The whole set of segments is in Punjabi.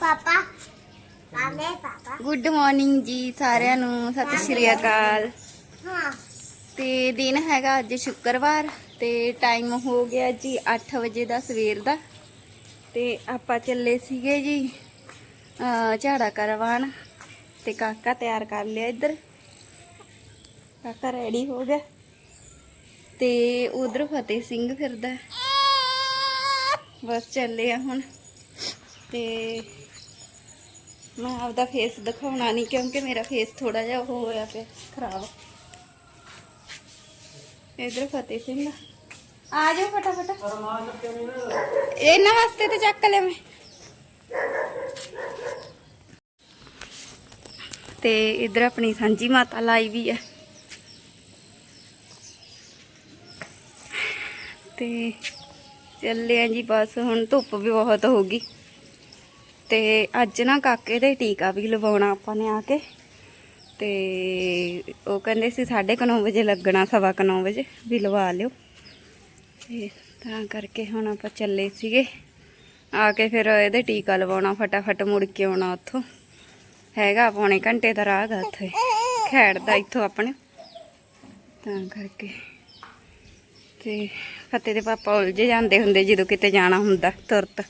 ਪਾਪਾ। ਆਲੇ ਪਾਪਾ। ਗੁੱਡ ਮਾਰਨਿੰਗ ਜੀ ਸਾਰਿਆਂ ਨੂੰ ਸਤਿ ਸ਼੍ਰੀ ਅਕਾਲ। ਹਾਂ। ਤੇ ਦਿਨ ਹੈਗਾ ਅੱਜ ਸ਼ੁੱਕਰਵਾਰ ਤੇ ਟਾਈਮ ਹੋ ਗਿਆ ਜੀ 8 ਵਜੇ ਦਾ ਸਵੇਰ ਦਾ। ਤੇ ਆਪਾਂ ਚੱਲੇ ਸੀਗੇ ਜੀ ਝਾੜਾ ਕਰਵਾਣ ਤੇ ਕਾਕਾ ਤਿਆਰ ਕਰ ਲਿਆ ਇੱਧਰ। ਕਾਕਾ ਰੈਡੀ ਹੋ ਗਿਆ। ਤੇ ਉਧਰ ਫਤਿਹ ਸਿੰਘ ਫਿਰਦਾ। ਬਸ ਚੱਲੇ ਆ ਹੁਣ। ਤੇ ਮੈਂ ਆਪਦਾ ਫੇਸ ਦਿਖਾਉਣਾ ਨਹੀਂ, ਕਿਉਂਕਿ ਮੇਰਾ ਫੇਸ ਥੋੜਾ ਜਿਹਾ ਉਹ ਹੋਇਆ ਪਿਆ, ਖਰਾਬ। ਇਧਰ ਫਤਿਹ ਸਿੰਘ। ਆ ਜਾਓ ਫਟਾਫਟ। ਇਹਨਾਂ ਵਾਸਤੇ ਤੇ ਚੱਕ ਲਿਆ ਮੈਂ। ਤੇ ਇਧਰ ਆਪਣੀ ਸਾਂਝੀ ਮਾਤਾ ਲਾਈ ਵੀ ਹੈ ਤੇ ਚੱਲੇ ਆ ਜੀ, ਬਸ ਹੁਣ ਧੁੱਪ ਵੀ ਬਹੁਤ ਹੋ ਗਈ। ਤੇ ਅੱਜ ਨਾ ਕਾਕੇ ਦੇ ਟੀਕਾ ਵੀ ਲਵਾਉਣਾ ਆਪਾਂ ਨੇ ਆ ਕੇ। ਤੇ ਉਹ ਕਹਿੰਦੇ ਸੀ 9:30 ਵਜੇ ਲੱਗਣਾ, ਸਵਾ ਕੁ ਨੌ ਵਜੇ ਵੀ ਲਵਾ ਲਿਓ। ਤੇ ਤਾਂ ਕਰਕੇ ਹੁਣ ਆਪਾਂ ਚੱਲੇ ਸੀਗੇ। ਆ ਕੇ ਫਿਰ ਇਹਦੇ ਟੀਕਾ ਲਵਾਉਣਾ, ਫਟਾਫਟ ਮੁੜ ਕੇ ਆਉਣਾ ਉੱਥੋਂ। ਹੈਗਾ ਪੌਣੇ ਘੰਟੇ ਦਾ ਰਾਹ ਗਾ ਉੱਥੇ ਖੈੜਦਾ ਇੱਥੋਂ ਆਪਣੇ। ਤਾਂ ਕਰਕੇ। ਤੇ ਫਤਿਹ ਦੇ ਪਾਪਾ ਉਲਝੇ ਜਾਂਦੇ ਹੁੰਦੇ ਜਦੋਂ ਕਿਤੇ ਜਾਣਾ ਹੁੰਦਾ ਤੁਰਤ।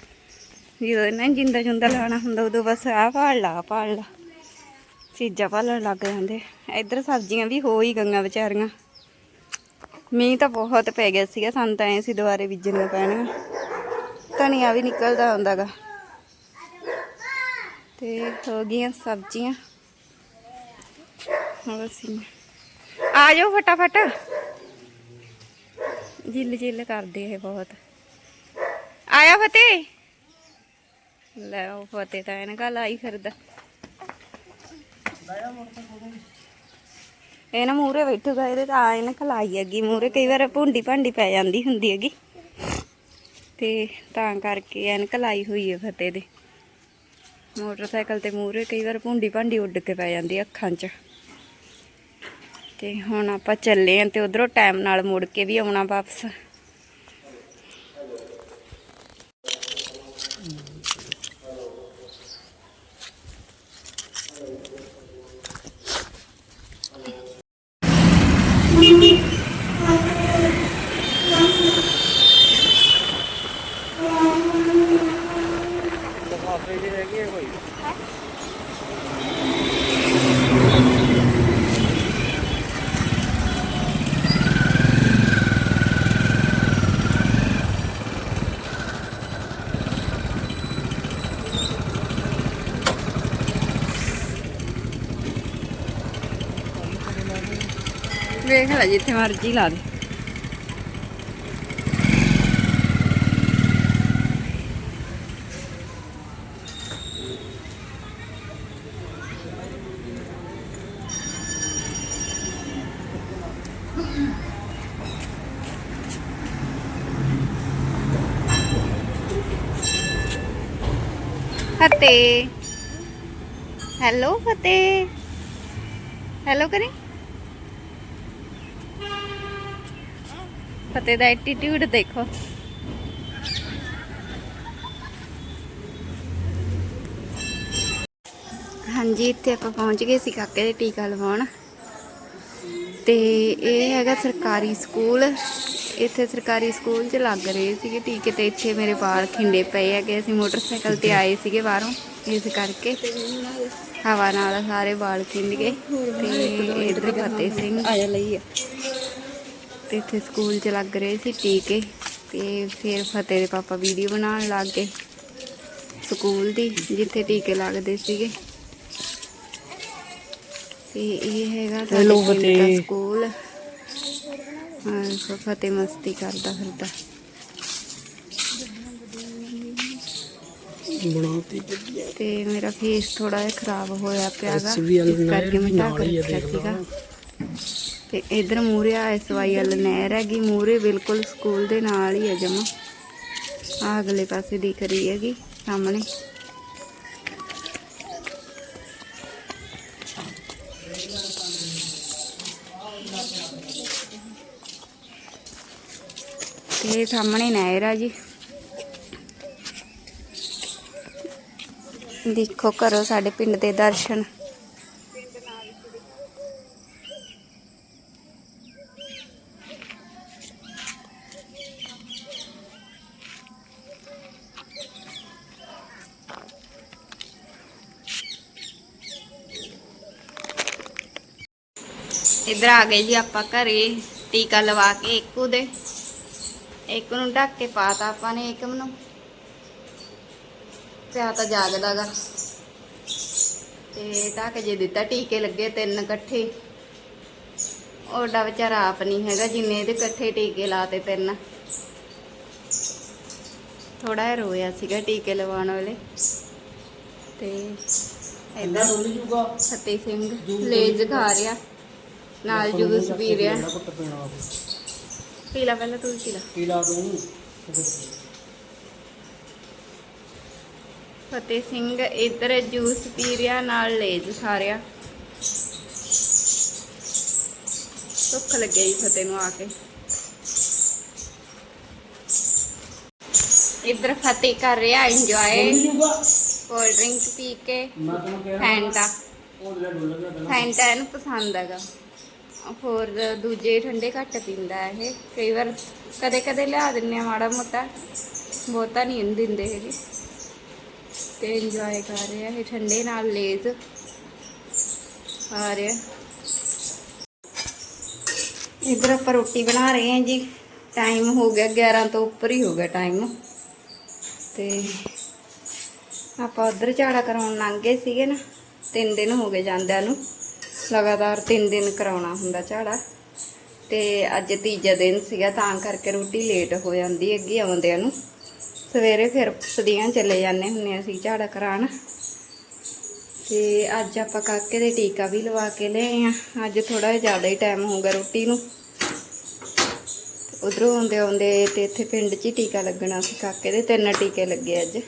ਜਦੋਂ ਇਹਨਾਂ ਨੇ ਜਿੰਦਾ ਜੁੰਦਾ ਲਾਣਾ ਹੁੰਦਾ, ਉਦੋਂ ਬਸ ਆਹ ਭਾਲ ਲਾ, ਆਹ ਭਾਲ ਲਾ। ਚੀਜ਼ਾਂ ਭਾਲਣ ਲੱਗ ਜਾਂਦੇ। ਇੱਧਰ ਸਬਜ਼ੀਆਂ ਵੀ ਹੋ ਹੀ ਗਈਆਂ ਵਿਚਾਰੀਆਂ। ਮੀਂਹ ਤਾਂ ਬਹੁਤ ਪੈ ਗਿਆ ਸੀਗਾ, ਸਾਨੂੰ ਤਾਂ ਐ ਸੀ ਦੁਬਾਰੇ ਬੀਜਣੀਆਂ ਪੈਣੀਆਂ। ਧਨੀਆ ਵੀ ਨਿਕਲਦਾ ਹੁੰਦਾਗਾ। ਤੇ ਹੋ ਗਈਆਂ ਸਬਜ਼ੀਆਂ। ਹੁਣ ਅਸੀਂ ਆ ਜਾਓ ਫਟਾਫਟ। ਜਿੱਲ ਜਿੱਲ ਕਰਦੇ ਇਹ ਬਹੁਤ। ਆਇਆ ਫਤਿਹ? ਲੈ ਉਹ ਫਤਿਹ ਤਾਂ ਇਹਨਾਂ ਲਾਈ ਫਿਰਦਾ। ਇਹ ਨਾ ਮੂਰੇ ਬੈਠੂਗਾ, ਇਹਦੇ ਤਾਂ ਆ ਇਹਨਾਂ ਖਲਾਈ ਹੈਗੀ। ਮੂਰੇ ਕਈ ਵਾਰ ਭੁੰਡੀ ਭਾਂਡੀ ਪੈ ਜਾਂਦੀ ਹੁੰਦੀ ਹੈਗੀ। ਤੇ ਤਾਂ ਕਰਕੇ ਐਨਕ ਲਾਈ ਹੋਈ ਹੈ ਫਤਿਹ ਦੇ। ਮੋਟਰਸਾਈਕਲ ਤੇ ਮੂਰੇ ਕਈ ਵਾਰ ਭੁੰਡੀ ਭਾਂਡੀ ਉੱਡ ਕੇ ਪੈ ਜਾਂਦੀ ਅੱਖਾਂ 'ਚ। ਤੇ ਹੁਣ ਆਪਾਂ ਚੱਲੇ ਆਂ ਤੇ ਉਧਰੋਂ ਟਾਈਮ ਨਾਲ ਮੁੜ ਕੇ ਵੀ ਆਉਣਾ ਵਾਪਸ। ਵੇਖ ਲੈ ਜਿੱਥੇ ਮਰਜ਼ੀ ਲਾ ਦੇ ਫਤਿਹ। ਹੈਲੋ ਫਤਿਹ। ਹੈਲੋ ਕਰੀ। ਫਤਿਹ ਦਾ ਐਟੀਟਿਊਡ ਦੇਖੋ। ਹਾਂਜੀ, ਇੱਥੇ ਆਪਾਂ ਪਹੁੰਚ ਗਏ ਸੀ ਕਾਕੇ ਦੇ ਟੀਕਾ ਲਵਾਉਣ। ਤੇ ਇਹ ਹੈਗਾ ਸਰਕਾਰੀ ਸਕੂਲ ਇੱਥੇ ਸਰਕਾਰੀ ਸਕੂਲ 'ਚ ਲੱਗ ਰਹੇ ਸੀਗੇ। ਟੀਕੇ ਤੇ ਇੱਥੇ ਮੇਰੇ ਵਾਲ ਖਿੰਡੇ ਪਏ ਹੈਗੇ। ਅਸੀਂ ਮੋਟਰਸਾਈਕਲ ਤੇ ਆਏ ਸੀਗੇ ਬਾਹਰੋਂ। ਇਸ ਕਰਕੇ ਹਵਾ ਨਾਲ ਸਾਰੇ ਵਾਲ ਖਿੰਡ ਗਏ। ਤੇ ਇਧਰ ਫਤਿਹ ਸਿੰਘ ਆਇਆ ਲਈ ਆ ਤੇ ਇੱਥੇ ਸਕੂਲ 'ਚ ਲੱਗ ਰਹੇ ਸੀ ਟੀਕੇ ਤੇ ਫਿਰ ਫਤਿਹ ਦੇ ਪਾਪਾ ਵੀਡੀਓ ਬਣਾਉਣ ਲੱਗ ਗਏ ਸਕੂਲ ਦੀ ਜਿੱਥੇ ਟੀਕੇ ਲੱਗਦੇ ਸੀਗੇ। ਤੇ ਇਹ ਹੈਗਾ ਸਾਡੇ। ਸਕੂਲ। ਹਾਂ ਮਸਤੀ ਕਰਦਾ ਫਿਰਦਾ। ਤੇ ਮੇਰਾ ਫੇਸ ਥੋੜਾ ਜਿਹਾ ਖਰਾਬ ਹੋਇਆ ਪਿਆਗਾ ਕਰਕੇ ਮੈਂ ਢੱਕ ਰੱਖਿਆ ਸੀਗਾ। ਤੇ ਇਧਰ ਮੂਰੇ ਆ ਐਸਵਾਈਐਲ ਨਹਿਰ ਹੈਗੀ ਮੂਰੇ ਬਿਲਕੁਲ ਸਕੂਲ ਦੇ ਨਾਲ ਹੀ ਹੈ ਜਮਾ। ਆ ਅਗਲੇ ਪਾਸੇ ਦਿਖ ਰਹੀ ਹੈਗੀ ਸਾਹਮਣੇ। ਤੇ ਸਾਹਮਣੇ ਨਹਿਰ ਆ ਜੀ। ਦੇਖੋ ਕਰੋ ਸਾਡੇ ਪਿੰਡ ਦੇ ਦਰਸ਼ਨ। ਇਧਰ ਆ ਗਏ ਜੀ ਆਪਾਂ ਘਰੇ, ਟੀਕਾ ਲਵਾ ਕੇ ਇੱਕੂ ਦੇ। ਇੱਕ ਨੂੰ ਢੱਕ ਕੇ ਪਾਤਾ ਆਪਾਂ ਨੇ ਏਕਮ ਨੂੰ। ਪਿਆ ਤਾਂ ਜਾਗਦਾਗਾ ਤੇ ਢੱਕ ਜੇ ਦਿੱਤਾ ਟੀਕੇ ਲੱਗੇ ਤਿੰਨ ਇਕੱਠੇ। ਉਹਦਾ ਵਿਚਾਰਾ ਆਪ ਨਹੀਂ ਹੈਗਾ ਜਿੰਨੇ ਇਹਦੇ ਇਕੱਠੇ ਟੀਕੇ ਲਾਤੇ ਤਿੰਨ। ਥੋੜਾ ਜਿਹਾ ਰੋਇਆ ਸੀਗਾ ਟੀਕੇ ਲਵਾਉਣ ਵੇਲੇ। ਤੇ ਇਦਾਂ ਡੋਲੀ ਜੂਗਾ ਫਤਿਹ ਸਿੰਘ ਲੇਜ ਖਾ ਰਿਹਾ। ਨਾਲ ਜੂਸ ਪੀ ਰਿਹਾ। ਪੀ ਲਾ ਪਹਿਲਾਂ ਤੂੰ ਪੀ ਲਾ। ਪੀ ਲਾ ਤੂੰ ਫਤਿਹ ਸਿੰਘ ਇੱਧਰ ਜੂਸ ਪੀ ਰਿਹਾ ਨਾਲ ਲੇਜ ਖਾ ਰਿਹਾ। ਭੁੱਖ ਲੱਗਿਆ ਜੀ ਫਤਿਹ ਨੂੰ ਆ ਕੇ। ਇੱਧਰ ਫਤਿਹ ਕਰ ਰਿਹਾ ਇੰਜੋਏ ਕੋਲਡ ਡਰਿੰਕ ਪੀ ਕੇ। ਮੈਂ ਤੈਨੂੰ ਕਿਹਾ ਫੈਂਟਾ ਉਹ ਜਿਹੜਾ ਫੈਂਟਾ ਇਹਨੂੰ ਪਸੰਦ ਹੈਗਾ। ਹੋਰ ਦੂਜੇ ਠੰਡੇ ਘੱਟ ਪੀਂਦਾ ਇਹ। ਕਈ ਵਾਰ ਕਦੇ ਕਦੇ ਲਿਆ ਦਿੰਨੇ ਆ ਮਾੜਾ ਮੋਟਾ। ਬਹੁਤਾ ਨਹੀਂ ਦਿੰਦੇ ਹੈਗੇ। ਤੇ ਇੰਜੋਏ ਕਰ ਰਿਹਾ ਇਹ ਠੰਡੇ ਨਾਲ ਲੇਜ਼ ਆ ਰਿਹਾ। ਇਧਰ ਆਪਾਂ ਰੋਟੀ ਬਣਾ ਰਹੇ ਹਾਂ ਜੀ। ਟਾਈਮ ਹੋ ਗਿਆ 11 ਤੋਂ ਉੱਪਰ ਹੀ ਹੋ ਗਿਆ ਟਾਈਮ ਤੇ ਆਪਾਂ ਉਧਰ ਝਾੜਾ ਕਰਾਉਣ ਲੰਘ ਗਏ ਸੀਗੇ ਨਾ। ਤਿੰਨ ਦਿਨ ਹੋ ਗਏ ਜਾਂਦਿਆਂ ਨੂੰ। ਲਗਾਤਾਰ ਤਿੰਨ ਦਿਨ ਕਰਾਉਣਾ ਹੁੰਦਾ ਝਾੜਾ। ਤੇ ਅੱਜ ਤੀਜਾ ਦਿਨ ਸੀਗਾ, ਤਾਂ ਕਰਕੇ ਰੋਟੀ ਲੇਟ ਹੋ ਜਾਂਦੀ ਅੱਗੇ ਆਉਂਦਿਆਂ ਨੂੰ। ਸਵੇਰੇ ਫਿਰ ਸਦੀਆਂ ਚਲੇ ਜਾਂਦੇ ਹੁੰਨੇ ਅਸੀਂ ਝਾੜਾ ਕਰਾਉਣ। ਤੇ ਅੱਜ ਆਪਾਂ ਕਾਕੇ ਦੇ ਟੀਕਾ ਵੀ ਲਵਾ ਕੇ ਲਏ ਆ। ਅੱਜ ਥੋੜਾ ਜਿਹਾ ਜ਼ਿਆਦਾ ਹੀ ਟਾਈਮ ਹੋਊਗਾ ਰੋਟੀ ਨੂੰ। ਉਧਰੋਂ ਆਉਂਦੇ ਆਉਂਦੇ ਤੇ ਇੱਥੇ ਪਿੰਡ 'ਚ ਹੀ ਟੀਕਾ ਲੱਗਣਾ ਸੀ ਕਾਕੇ ਦੇ, ਤਿੰਨ ਟੀਕੇ ਲੱਗੇ ਅੱਜ।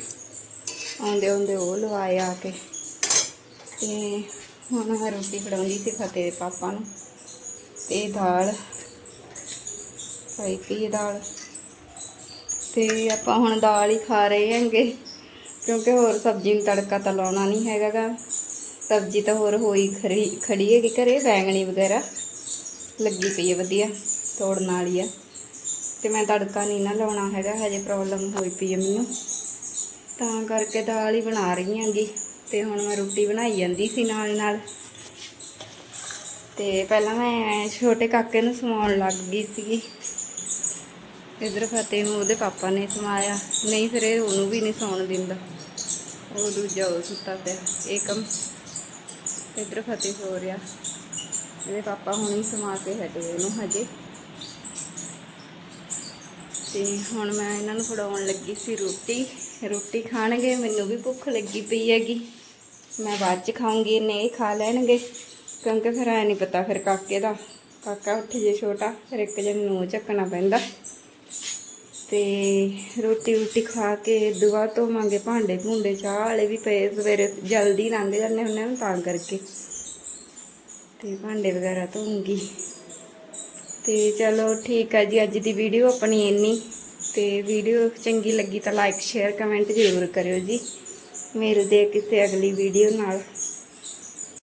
ਆਉਂਦੇ ਆਉਂਦੇ ਉਹ ਲਵਾਏ ਆ ਕੇ। ਤੇ ਹੁਣ ਮੈਂ ਰੋਟੀ ਬਣਾਉਂਦੀ ਸੀ ਫਤਿਹ ਦੇ ਪਾਪਾ ਨੂੰ। ਤੇ ਦਾਲ ਪਾਈ ਪੀ ਦਾਲ। ਤੇ ਆਪਾਂ ਹੁਣ ਦਾਲ ਹੀ ਖਾ ਰਹੇ ਹਾਂਗੇ, ਕਿਉਂਕਿ ਹੋਰ ਸਬਜ਼ੀ ਨੂੰ ਤੜਕਾ ਤਾਂ ਲਾਉਣਾ ਨਹੀਂ ਹੈਗਾਗਾ। ਸਬਜ਼ੀ ਤਾਂ ਹੋਰ ਹੋਈ ਖਰੀ, ਖੜੀ ਹੈਗੀ ਘਰੇ, ਬੈਂਗਣੀ ਵਗੈਰਾ ਲੱਗੀ ਪਈ ਹੈ ਵਧੀਆ, ਤੋੜਨ ਵਾਲੀ ਆ ਤੇ ਮੈਂ ਤੜਕਾ ਨਹੀਂ ਨਾ ਲਾਉਣਾ ਹੈਗਾ, ਹਜੇ ਪ੍ਰੋਬਲਮ ਹੋਈ ਪਈ ਹੈ ਮੈਨੂੰ। ਤਾਂ ਕਰਕੇ ਦਾਲ ਹੀ ਬਣਾ ਰਹੀ ਹਾਂਗੀ। ਤੇ ਹੁਣ ਮੈਂ ਰੋਟੀ ਬਣਾਈ ਜਾਂਦੀ ਸੀ ਨਾਲ ਨਾਲ। ਤੇ ਪਹਿਲਾਂ ਮੈਂ ਛੋਟੇ ਕਾਕੇ ਨੂੰ ਸਮਾਉਣ ਲੱਗ ਗਈ ਸੀਗੀ। ਇਧਰ ਫਤਿਹ ਨੂੰ ਉਹਦੇ ਪਾਪਾ ਨੇ ਸਮਾਇਆ। ਨਹੀਂ ਫਿਰ ਇਹ ਉਹਨੂੰ ਵੀ ਨਹੀਂ ਸੌਣ ਦਿੰਦਾ। ਉਹ ਦੂਜਾ ਉਹ ਸੁੱਤਾ ਪਿਆ। ਇਹ ਕੰਮ ਇਧਰ ਫਤਿਹ ਸੋ ਰਿਹਾ। ਇਹਦੇ ਪਾਪਾ ਹੁਣੀ ਸਮਾ ਕੇ ਹਟੇ ਇਹਨੂੰ ਹਜੇ। ਤੇ ਹੁਣ ਮੈਂ ਇਹਨਾਂ ਨੂੰ ਫੜਾਉਣ ਲੱਗੀ ਸੀ ਰੋਟੀ। ਰੋਟੀ ਖਾਣਗੇ, ਮੈਨੂੰ ਵੀ ਭੁੱਖ ਲੱਗੀ ਪਈ ਹੈਗੀ। ਮੈਂ ਬਾਅਦ ਚ ਖਾਉਂਗੀ ਇਹਨੇ ਇਹ ਖਾ ਲੈਣਗੇ। ਕਿਉਂਕਿ ਫਿਰ ਐ ਨਹੀਂ ਪਤਾ ਫਿਰ ਕਾਕੇ ਦਾ। ਕਾਕਾ ਉੱਠ ਜੇ ਛੋਟਾ, ਫਿਰ ਇੱਕ ਜਣ ਨੂੰ ਚੱਕਣਾ ਪੈਂਦਾ। ਤੇ ਰੋਟੀ ਰੋਟੀ ਖਾ ਕੇ ਦੁਆ ਧੋਵਾਂਗੇ ਭਾਂਡੇ ਭੁੰਡੇ ਚਾਹ ਵਾਲੇ ਵੀ ਪਏ, ਸਵੇਰੇ ਜਲਦੀ ਲੰਘ ਜਾਂਦੇ ਹੁੰਦੇ ਨੇ ਤਾਂ ਕਰਕੇ। ਤੇ ਭਾਂਡੇ ਵਗੈਰਾ ਧੋਉਂਗੀ ਤੇ ਚਲੋ ਠੀਕ ਆ ਜੀ, ਅੱਜ ਦੀ ਵੀਡੀਓ ਆਪਣੀ ਇੰਨੀ। ਤੇ ਵੀਡੀਓ ਚੰਗੀ ਲੱਗੀ ਤਾਂ ਲਾਈਕ ਸ਼ੇਅਰ ਕਮੈਂਟ ਜ਼ਰੂਰ ਕਰਿਓ ਜੀ। ਮਿਲਦੇ ਹਾਂ ਕਿਸੇ ਅਗਲੀ ਵੀਡੀਓ ਨਾਲ।